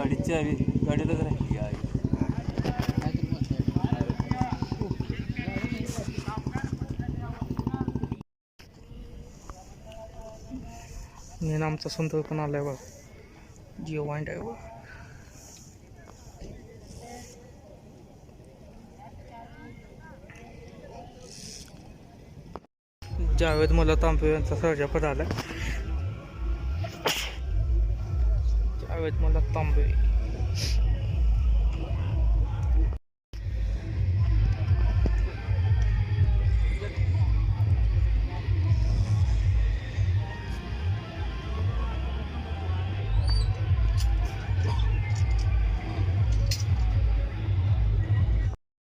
गाडीची चावी गाडीलाच राहिली आहे मी आमचा सुंदर पण आलाय बघ. जिओ वाईंड आहे बघ जावेद मला तांबे यांचा सर्जा पण आला जावेद मला तांबे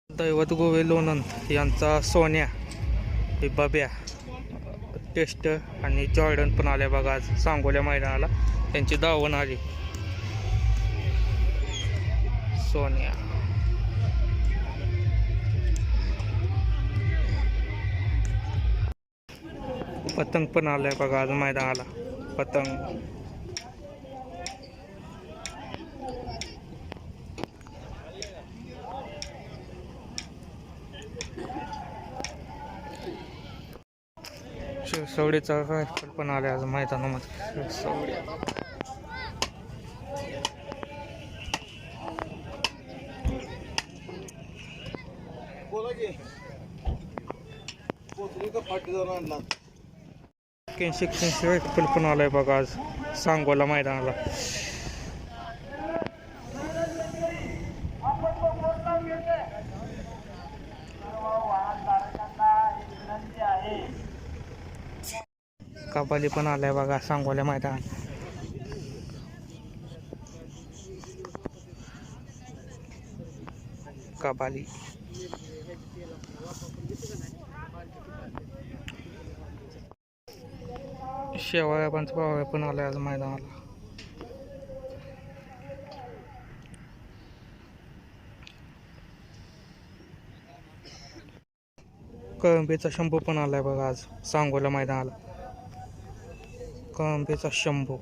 दैवत गोवे लोणंद यांचा सोन्या हे बब्या टेस्ट आणि जॉर्डन पण आल्या बघा आज सांगोल्या मैदानाला. त्यांची धावण आली. सोन्या पतंग पण आलाय बघा आज मैदानाला. पतंग. शिवसवडीचा रायफल पण आले आज मैदानामध्ये. शिवसवडी एक्क्याऐंशी एक्क्याऐंशी रायफल पण आलाय बघा आज सांगोला मैदानाला. कबाली पण आलाय बघा सांगोल्या मैदान. कबाली शेवाळ्या पण पावळ्या पण आल्या आज मैदानाला. कळंबीचा शंभू पण आलाय बघा आज सांगोला मैदानाला. कळंबीचा शंभू.